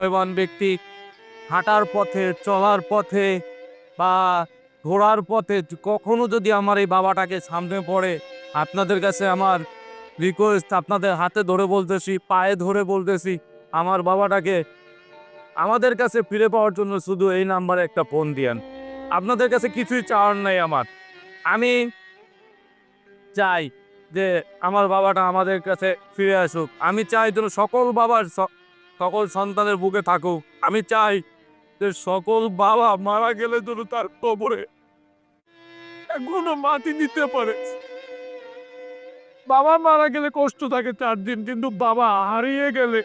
এবং ব্যক্তি হাঁটার পথে, চলার পথে বা ঘোরার পথে কখনো যদি আমার এই বাবাটাকে সামনে পড়ে, আপনাদের কাছে আমার রিকোয়েস্ট আপনাদের হাতে ধরে বলতেছি, পায়ে ধরে বলতেছি, আমার বাবাটাকে আমাদের কাছে ফিরে পাওয়ার জন্য শুধু এই নাম্বারে একটা ফোন দিয়েন। আপনাদের কাছে কিছুই চাওয়ার নাই আমার। আমি চাই যে আমার বাবাটা আমাদের কাছে ফিরে আসুক। আমি চাই যেন সকল বাবার সকল সন্তানের বুকে থাকুক। আমি চাই যে সকল বাবা মারা গেলে যেন তার কবরে এখনও মাটি দিতে পারে। বাবা মারা গেলে কষ্ট থাকে চার দিন, কিন্তু বাবা হারিয়ে গেলে,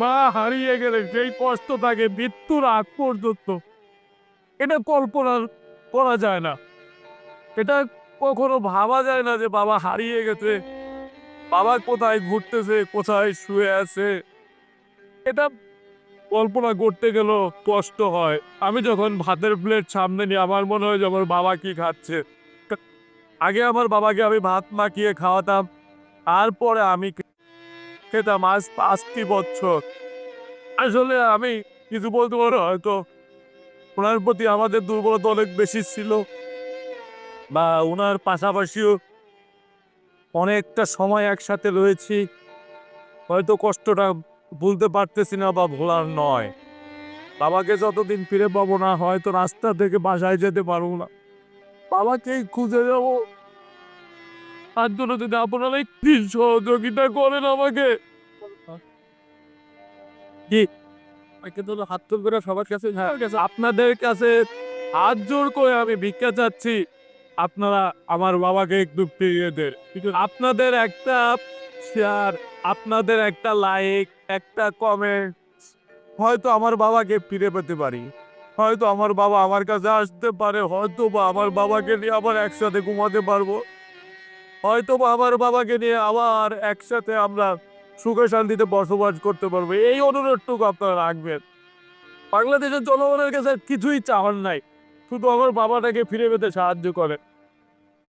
মা হারিয়ে গেলে যেই কষ্ট থাকে মৃত্যুর আগ পর্যন্ত, এটা কল্পনা করা যায় না। এটা কখনো ভাবা যায় না যে বাবা হারিয়ে গেছে, বাবা কোথায় ঘুরতেছে, কোথায় শুয়ে আছে। এটা কল্পনা করতে গেলেও কষ্ট হয়। আমি যখন ভাতের প্লেট সামনে নিয়ে, আমার মনে হয় যে আমার বাবা কি খাচ্ছে। আগে আমার বাবাকে আমি ভাত মাখিয়ে খাওয়াতাম, তারপরে আমি খেতাম আজ পাঁচটি বছর। আসলে আমি কিছু বলতে পারো হয়তো ওনার প্রতি আমাদের দুর্বলতা অনেক বেশি ছিল বা ওনার পাশাপাশিও অনেকটা সময় একসাথে রয়েছি। হয়তো কষ্টটা ভুলতে পারতেছি না বা ভোলার নয়। বাবাকে যতদিন ফিরে পাবো না হয়তো রাস্তা থেকে বাসায় যেতে পারব না। বাবাকেই খুঁজে যাব তার জন্য যদি আপনারা একটি সহযোগিতা করেন আমাকে। কি আমাকে তো হাত তোল করে সবার কাছে আপনাদের কাছে হাত জোর করে আমি ভিক্ষা চাচ্ছি। আপনারা আমার বাবাকে একটু ফিরিয়ে দেন। আপনাদের একটা শেয়ার আপনাদের একটা লাইক একটা কমেন্ট হয়তো আমার বাবাকে ফিরে পেতে পারি। হয়তো আমার বাবা আমার কাছে আসতে পারে। হয়তো বা আমার বাবাকে নিয়ে আবার একসাথে ঘুমাতে পারব। হয়তো বা আমার বাবাকে নিয়ে আবার একসাথে আমরা সুখে শান্তিতে বসবাস করতে পারব। এই অনুরোধটুকু আপনারা রাখবেন। বাংলাদেশের জনগণের কাছে কিছুই চাওয়ার নাই। শুধু আমার বাবাটাকে ফিরে পেতে সাহায্য করে